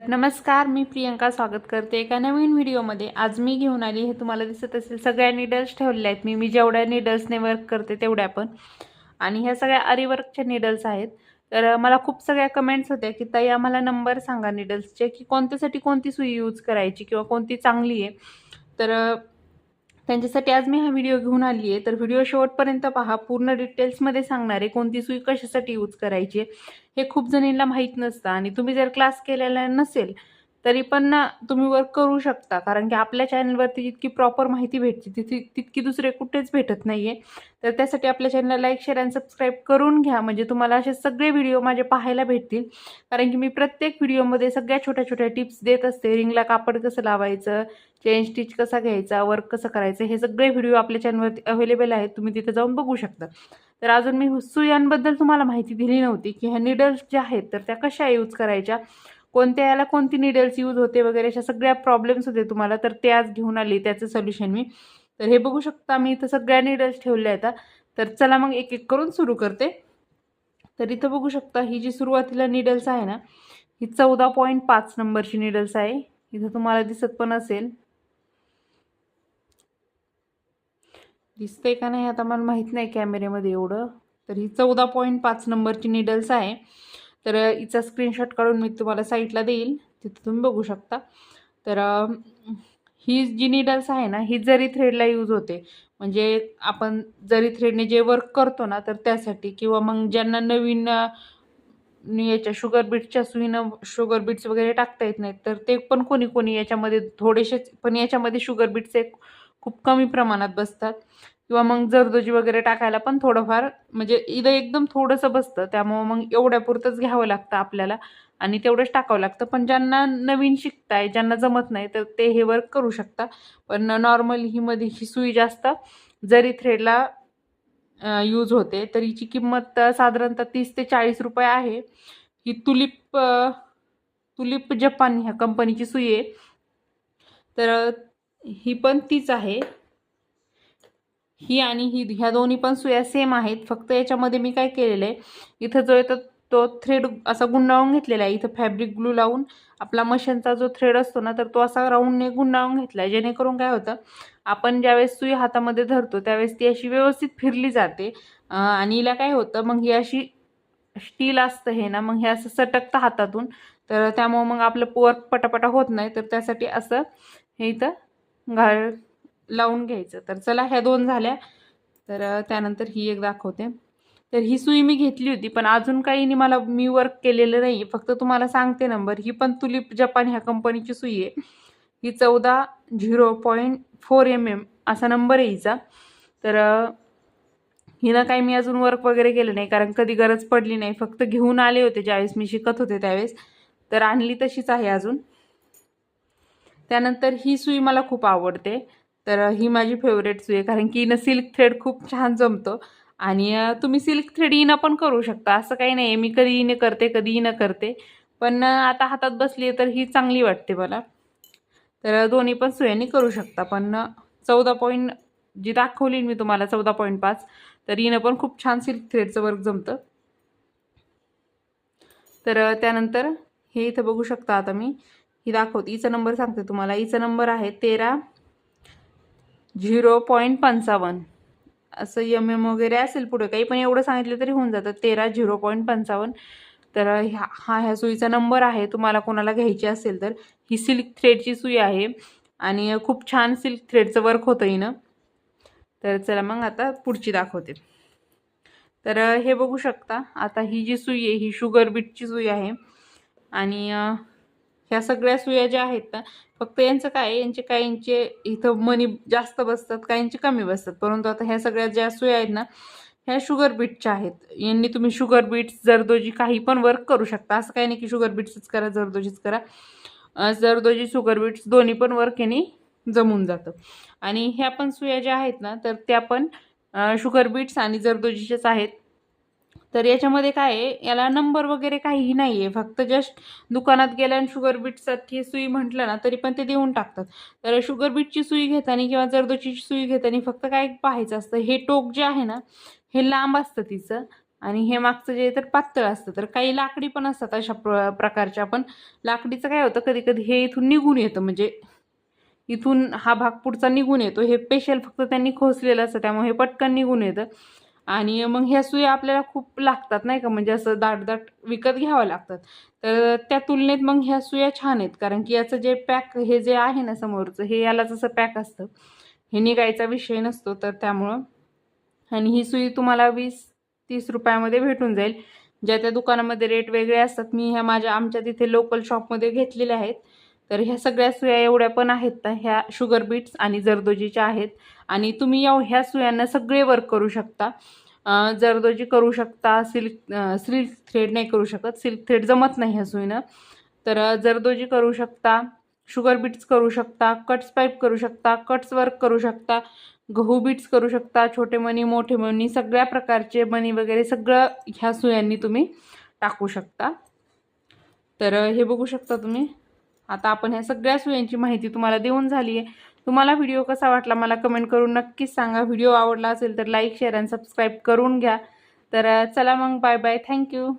नमस्कार मी प्रियंका स्वागत करते एका नवीन व्हिडिओमध्ये. आज मी घेऊन आली हे तुम्हाला दिसत असेल सगळ्या निडल्स ठेवलेल्या आहेत. मी मी जेवढ्या निडल्सने वर्क करते तेवढ्या पण. आणि ह्या सगळ्या अरिवर्कच्या निडल्स आहेत. तर मला खूप सगळ्या कमेंट्स होत्या की ताई आम्हाला नंबर सांगा निडल्सचे की कोणत्यासाठी कोणती सुई यूज करायची किंवा कोणती चांगली आहे? तर त्यांच्यासाठी आज मी हा व्हिडिओ घेऊन आली आहे तर व्हिडिओ शेवटपर्यंत पहा. पूर्ण डिटेल्समध्ये सांगणार आहे कोणती सुई कशासाठी यूज करायची हे खूप जणींना माहीत नसतं. आणि तुम्ही जर क्लास केलेला नसेल तरी पण ना तुम्ही वर्क करू शकता. कारण की आपल्या चॅनलवरती जितकी प्रॉपर माहिती भेटते तिथे तितकी दुसरे कुठेच भेटत नाही आहे तर त्यासाठी आपल्या चॅनलला लाईक शेअर अँड सबस्क्राईब करून घ्या. म्हणजे तुम्हाला असे सगळे व्हिडिओ माझे पाहायला भेटतील. कारण की मी प्रत्येक व्हिडिओमध्ये सगळ्या छोट्या छोट्या टिप्स देत असते. रिंगला कापड कसं लावायचं चेन स्टिच कसा घ्यायचा वर्क कसं करायचं हे सगळे व्हिडिओ आपल्या चॅनलवरती अवेलेबल आहेत. तुम्ही तिथे जाऊन बघू शकता. तर अजून मी सुयांबद्दल तुम्हाला माहिती दिली नव्हती की ह्या निडल्स ज्या आहेत तर त्या कशा यूज करायच्या? कोणत्या याला कोणती निडल्स यूज होते वगैरे अशा सगळ्या प्रॉब्लेम्स होते तुम्हाला तर ते आज घेऊन आली त्याचं सोल्युशन मी. तर हे बघू शकता मी इथं सगळ्या निडल्स ठेवल्या आहेत तर चला मग एक एक करून सुरू करते. तर इथं बघू शकता ही जी सुरुवातीला निडल्स आहे ना ही चौदा पॉईंट पाच नंबरची निडल्स आहे. इथं तुम्हाला दिसत पण असेल. दिसतंय का नाही आता मला माहीत नाही कॅमेऱ्यामध्ये एवढं. तर ही चौदा पॉईंट पाच नंबरची निडल्स आहे. तर हिचा स्क्रीनशॉट काढून मी तुम्हाला साईटला देईल. तिथं तुम्ही बघू शकता. तर ही जी निडल्स आहे ना ही जरी थ्रेडला यूज होते म्हणजे आपण जरी थ्रेडने जे वर्क करतो ना तर त्यासाठी किंवा मग ज्यांना नवीन याच्या शुगर बीट्सच्या सुईनं शुगर बीट्स वगैरे टाकता येत नाहीत तर ते पण कोणी कोणी याच्यामध्ये थोडेसेच पण याच्यामध्ये शुगर बीट्स एक खूप कमी प्रमाणात बसतात. किंवा मग जरदोजी वगैरे टाकायला पण थोडंफार म्हणजे इथं एकदम थोडंसं बसतं. त्यामुळं मग एवढ्यापुरतंच घ्यावं लागतं आपल्याला आणि तेवढंच टाकावं लागतं. पण ज्यांना नवीन शिकताय ज्यांना जमत नाही तर ते हे वर्क करू शकता. पण नॉर्मल ही मध्ये ही सुई जास्त जरी थ्रेडला यूज होते तर हिची किंमत साधारणतः तीस ते चाळीस रुपये आहे. ही तुलिप तुलिप जपान ह्या कंपनीची सुई आहे. तर ही पण तीच आहे. ही आणि ही ह्या दोन्ही पण सुया सेम आहेत. फक्त याच्यामध्ये मी काय केलेलं आहे इथं जो येतो तो थ्रेड असा गुंडाळून घेतलेला आहे. इथं फॅब्रिक ग्लू लावून आपला मशीनचा जो थ्रेड असतो ना तर तो असा राऊंडने गुंडाळून घेतला आहे. जेणेकरून काय होतं आपण ज्यावेळेस सुई हातामध्ये धरतो त्यावेळेस ती अशी व्यवस्थित फिरली जाते. आणि हिला काय होतं मग ही अशी स्टील असतं हे ना मग हे असं सटकतं हातातून. तर त्यामुळं मग आपलं पोअर पटापटा होत नाही. तर त्यासाठी असं हे इथं घाल लावून घ्यायचं. तर चला ह्या दोन झाल्या. तर त्यानंतर ही एक दाखवते. तर ही सुई मी घेतली होती पण अजून काही मला मी वर्क केलेलं नाही फक्त तुम्हाला सांगते नंबर ही पण तुलिप जपान ह्या कंपनीची सुई आहे. ही चौदा zero point four M M असा नंबर आहे हिचा. तर हिनं काही मी अजून वर्क वगैरे केलं नाही कारण कधी गरज पडली नाही. फक्त घेऊन आले होते ज्यावेळेस मी शिकत होते त्यावेळेस. तर आणली तशीच आहे अजून. त्यानंतर ही सुई मला खूप आवडते. तर ही माझी फेवरेट सुई आहे. कारण की हिनं सिल्क थ्रेड खूप छान जमतं. आणि तुम्ही सिल्क थ्रेड हिनं पण करू शकता. असं काही नाही मी कधी हिनं करते कधी हिनं करते. पण आता हातात बसली आहे तर ही चांगली वाटते मला. तर दोन्ही पण सुयांनी करू शकता. पण चौदा पॉईंट जी दाखवली मी तुम्हाला चौदा पॉईंट पाच तर हिनं पण खूप छान सिल्क थ्रेडचं वर्क जमतं. तर त्यानंतर हे इथं बघू शकता आता मी. ही दाखवते. हिचा नंबर सांगते तुम्हाला. हिचा नंबर आहे तेरा झिरो पॉईंट पंचावन्न. असं यम एम वगैरे असेल पुढे काही पण एवढं सांगितलं तरी होऊन जातं. तेरा झिरो पॉईंट पंचावन्न. तर ह्या हा ह्या सुईचा नंबर आहे तुम्हाला कोणाला घ्यायची असेल तर. ही सिल्क थ्रेडची सुई आहे आणि खूप छान सिल्क थ्रेडचं वर्क होतं हिनं. तर चला मग आता पुढची दाखवते. तर हे बघू शकता आता ही जी सुई आहे ही शुगर बीटची सुई आहे. आणि ह्या सगळ्या सुया ज्या आहेत ना फक्त यांचं काय यांचे काहींचे इथं मनी जास्त बसतात काहींचे कमी बसतात. परंतु आता ह्या सगळ्या ज्या सुया आहेत ना ह्या शुगर बीटच्या आहेत. यांनी तुम्ही शुगर बीट्स जरदोजी काही पण वर्क करू शकता. असं काही नाही की शुगर बीट्सच करा जरदोजीच करा. जरदोजी शुगर बीट्स दोन्ही पण वर्क यांनी जमून जातं. आणि ह्या पण सुया ज्या आहेत ना तर त्या पण शुगर बीट्स आणि जरदोजीच्याच आहेत. तर याच्यामध्ये काय आहे याला नंबर वगैरे काहीही नाही आहे फक्त जस्ट दुकानात गेल्या आणि शुगर बीटसाठी सुई म्हटलं ना तरी पण ते देऊन टाकतात. तर शुगर बीटची सुई घेताना किंवा जरदोची सुई घेताना फक्त काय पाहायचं असतं हे टोक जे आहे ना हे लांब असतं तिचं आणि हे मागचं जे तर पातळ असतं. तर काही लाकडी पण असतात अशा प्र प्रकारच्या. पण लाकडीचं काय होतं कधी कधी हे इथून निघून येतं. म्हणजे इथून हा भाग पुढचा निघून येतो. हे पेशल फक्त त्यांनी खोसलेलं असतं त्यामुळे हे पटकन निघून येतं. आणि मग ह्या सुया आपल्याला खूप लागतात नाही का? म्हणजे असं दाट दाट विकत घ्यावं लागतात. तर त्या तुलनेत मग ह्या सुया छान आहेत. कारण की याचं जे पॅक हे जे आहे ना समोरचं हे याला जसं पॅक असतं. हे निघायचा विषय नसतो तर त्यामुळं. आणि ही सुई तुम्हाला वीस तीस रुपयामध्ये भेटून जाईल. ज्या त्या दुकानामध्ये रेट वेगळे असतात मी ह्या माझ्या आमच्या तिथे लोकल शॉपमध्ये घेतलेल्या आहेत. तर ह्या सगळ्या सुया एवढ्या पण आहेत ना ह्या शुगर बीट्स आणि जरदोजीच्या आहेत. आणि तुम्ही या ह्या सुयांना सगळे वर्क करू शकता. जरदोजी करू शकता सिल्क सिल्क थ्रेड नाही करू शकत सिल्क थ्रेड जमत नाही ह्या सुईनं. तर जरदोजी करू शकता शुगर बीट्स करू शकता कट्स पाईप करू शकता कट्स वर्क करू शकता गहू बीट्स करू शकता छोटे मनी मोठे मनी सगळ्या प्रकारचे मनी वगैरे सगळं ह्या सुयांनी तुम्ही टाकू शकता. तर हे बघू शकता तुम्ही. आता आपण ह्या सगळ्या सुयांची माहिती तुम्हाला देऊन झाली आहे. तुम्हाला व्हिडिओ कसा वाटला मला कमेंट करून नक्कीच सांगा. व्हिडिओ आवडला असेल तर लाईक शेअर आणि सबस्क्राईब करून घ्या. तर चला मग बाय बाय थँक्यू